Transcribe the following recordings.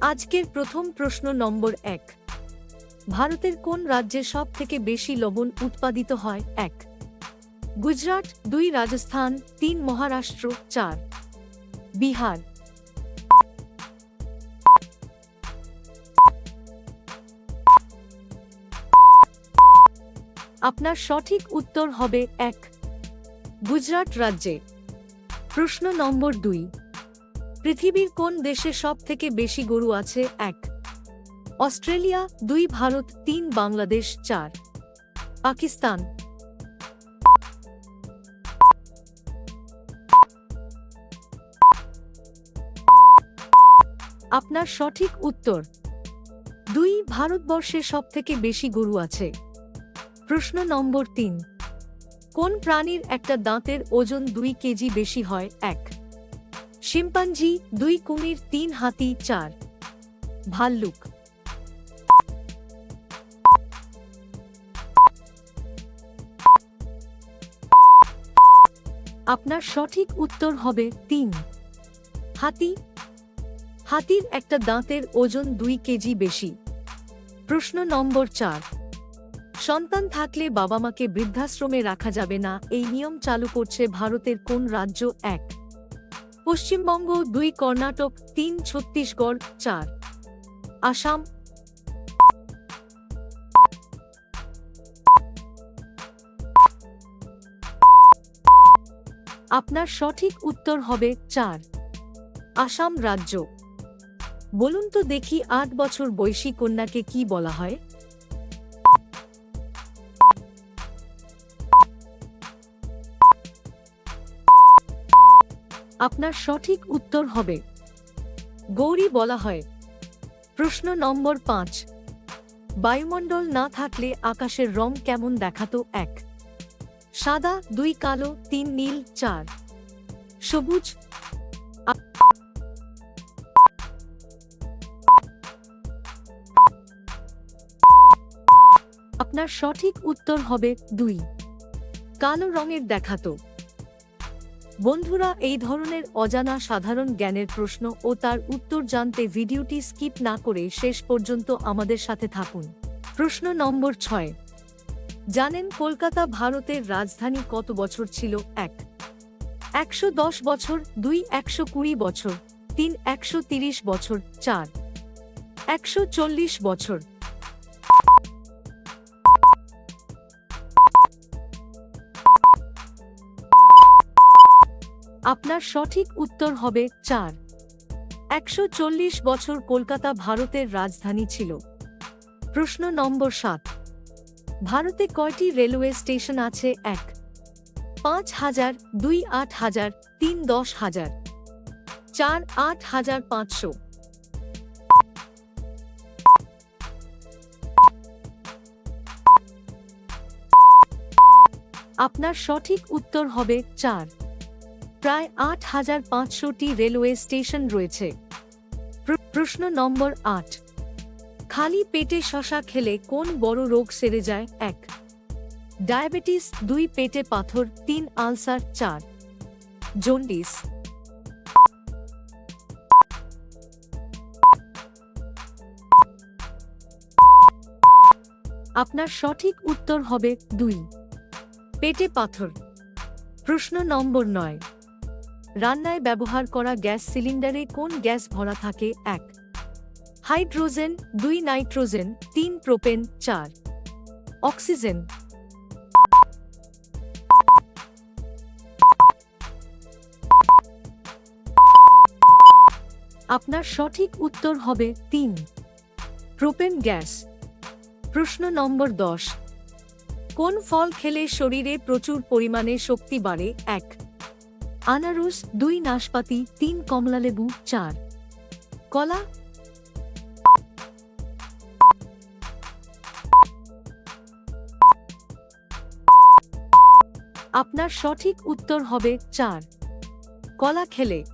আজকের প্রথম প্রশ্ন নম্বর এক। ভারতের কোন রাজ্যে সব থেকে বেশি লবণ উৎপাদিত হয়? এক। গুজরাট, দুই রাজস্থান, তিন মহারাষ্ট্র, চার। বিহার। আপনার সঠিক উত্তর হবে এক। গুজরাট রাজ্যে। প্রশ্ন নম্বর দুই। পৃথিবীর কোন দেশে সব থেকে বেশি গরু আছে? এক। অস্ট্রেলিয়া, দুই ভারত, তিন বাংলাদেশ, চার। পাকিস্তান। আপনার সঠিক উত্তর। দুই ভারতবর্ষে সব থেকে বেশি গরু আছে। প্রশ্ন নম্বর তিন। কোন প্রাণীর একটা দাঁতের ওজন দুই কেজি বেশি হয়? এক। শিম্পাঞ্জি, দুই কুমির, তিন হাতি, চার। ভাল্লুক। আপনার সঠিক উত্তর হবে তিন। হাতি। হাতির একটা দাঁতের ওজন দুই কেজি বেশি। প্রশ্ন নম্বর চার। সন্তান থাকলে বাবা মাকে বৃদ্ধাশ্রমে রাখা যাবে না, এই নিয়ম চালু করছে ভারতের কোন রাজ্য এক। পশ্চিমবঙ্গ দুই, কর্ণাটক তিন, ছত্তিশগড় চার। আসাম। আপনার সঠিক উত্তর হবে চার। আসাম রাজ্য। বলুন তো দেখি আট বছর বয়সী কন্যাকে কি বলা হয়? আপনার সঠিক উত্তর হবে। গৌরী বলা হয়, প্রশ্ন নম্বর পাঁচ, বায়ুমণ্ডল না থাকলে আকাশের রং কেমন দেখাতো এক, সাদা, দুই, কালো, তিন, নীল, চার, সবুজ, আপনার সঠিক উত্তর হবে দুই, কালো রঙের দেখাতো। বন্ধুরা, এই ধরনের অজানা সাধারণ জ্ঞানের প্রশ্ন ও তার উত্তর জানতে ভিডিওটি স্কিপ না করে শেষ পর্যন্ত আমাদের সাথে থাকুন। প্রশ্ন নম্বর ছয়। জানেন কলকাতা ভারতের রাজধানী কত বছর ছিল? এক। একশো দশ বছর, দুই একশো কুড়ি বছর, তিন একশো তিরিশ বছর, চার। একশো চল্লিশ বছর আপনার সঠিক উত্তর হবে চার। একশো বছর কলকাতা ভারতের রাজধানী ছিল। প্রশ্ন নম্বর সাত। ভারতে কয়টি রেলওয়ে স্টেশন আছে? এক। পাঁচ হাজার, দুই আট হাজার, তিন দশ হাজার। চার আট হাজার পাঁচশো। আপনার সঠিক উত্তর হবে চার। প্রায় আট হাজার পাঁচশোটি রেলওয়ে স্টেশন রয়েছে। প্রশ্ন নম্বর আট। খালি পেটে শশা খেলে কোন বড় রোগ সেরে যায়? এক। ডায়াবেটিস, দুই পেটে পাথর, তিন আলসার, চার। জন্ডিস। আপনার সঠিক উত্তর হবে দুই। পেটে পাথর। প্রশ্ন নম্বর নয়। রান্নায় ব্যবহার করা গ্যাস সিলিন্ডারে কোন গ্যাস ভরা থাকে? এক, হাইড্রোজেন, দুই, নাইট্রোজেন, তিন, প্রোপেন, চার, অক্সিজেন। আপনার সঠিক উত্তর হবে তিন, প্রোপেন গ্যাস। প্রশ্ন নম্বর দশ, কোন ফল খেলে শরীরে প্রচুর পরিমাণে শক্তি বাড়ে? এক আনারস, দুই নাশপাতি, তিন কমলালেবু চার। কলা? আপনার সঠিক উত্তর হবে চার। কলা খেলে।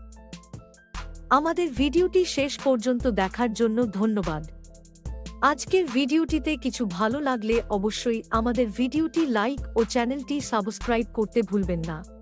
আমাদের ভিডিওটি শেষ পর্যন্ত দেখার জন্য ধন্যবাদ। আজকের ভিডিওটিতে কিছু ভালো লাগলে অবশ্যই আমাদের ভিডিওটি লাইক ও চ্যানেলটি সাবস্ক্রাইব করতে ভুলবেন না।